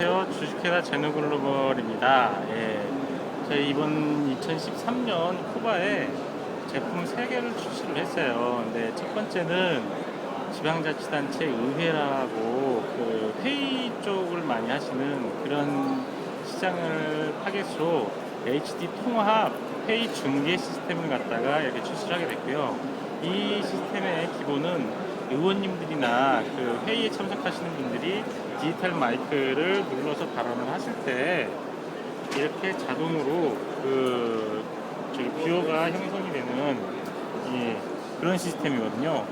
안녕하세요. 주식회사 제너글로벌입니다. 예, 저희 이번 2013년 쿠바에 제품 3개를 출시를 했어요. 근데 첫 번째는 지방자치단체 의회라고 그 회의 쪽을 많이 하시는 그런 시장을 타겟으로 HD 통합 회의 중계 시스템을 갖다가 이렇게 출시를 하게 됐고요. 이 시스템의 기본은 의원님들이나 그 회의에 참석하시는 분들이 디지털 마이크를 눌러서 발언을 하실 때 이렇게 자동으로 그 저기 뷰어가 형성이 되는 이 그런 시스템이거든요.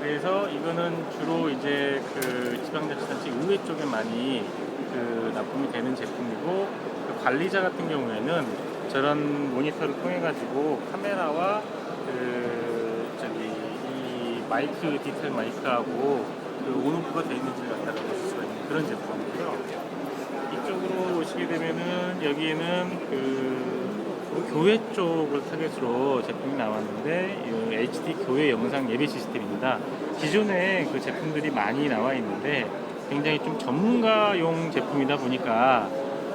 그래서 이거는 주로 이제 그 지방자치단체 의회 쪽에 많이 그 납품이 되는 제품이고 그 관리자 같은 경우에는 저런 모니터를 통해 가지고 카메라와 그 저기 이 마이크 디지털 마이크하고 그 온오프가 되어 있는지를 갖다가 보실 수가 있는 그런 제품이고요. 이쪽으로 오시게 되면은 여기에는 그 교회 쪽을 타겟으로 제품이 나왔는데 이 HD 교회 영상 예배 시스템입니다. 기존에 그 제품들이 많이 나와 있는데 굉장히 좀 전문가용 제품이다 보니까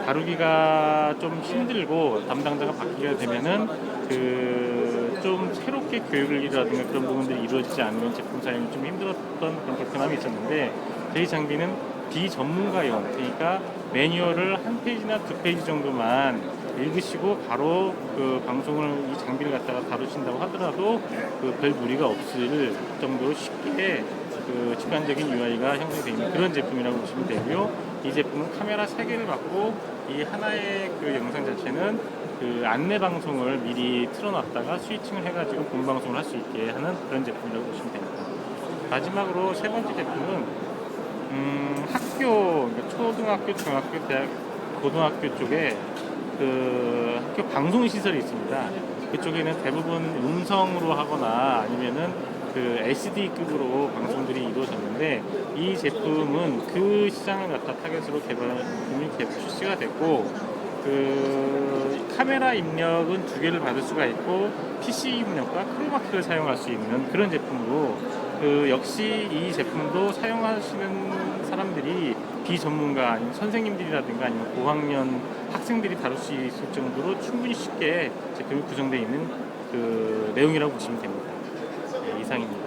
다루기가 좀 힘들고 담당자가 바뀌게 되면은 그 좀 새롭게 교육이라든가 그런 부분들이 이루어지지 않으면 제품 사용이 좀 힘들었던 그런 불편함이 있었는데 저희 장비는 비전문가용 그러니까 매뉴얼을 한 페이지나 두 페이지 정도만 읽으시고 바로 그 방송을 이 장비를 갖다가 다루신다고 하더라도 그 별 무리가 없을 정도로 쉽게 그 직관적인 UI가 형성되어 있는 그런 제품이라고 보시면 되고요. 이 제품은 카메라 3개를 받고 이 하나의 그 영상 자체는 그 안내 방송을 미리 틀어놨다가 스위칭을 해가지고 본 방송을 할 수 있게 하는 그런 제품이라고 보시면 됩니다. 마지막으로 세 번째 제품은 음, 학교, 그러니까 초등학교, 중학교, 대학, 고등학교 쪽에 그 학교 방송 시설이 있습니다. 그쪽에는 대부분 음성으로 하거나 아니면은 그 LCD급으로 방송들이 이루어졌는데 이 제품은 그 시장을 갖다 타겟으로 개발, 개발 출시가 됐고 그 카메라 입력은 두 개를 받을 수가 있고 PC 입력과 크로마키를 사용할 수 있는 그런 제품으로 그 역시 이 제품도 사용하시는 사람들이 비전문가 아니면 선생님들이라든가 아니면 고학년 학생들이 다룰 수 있을 정도로 충분히 쉽게 제품이 구성되어 있는 그 내용이라고 보시면 됩니다. 네, 이상입니다.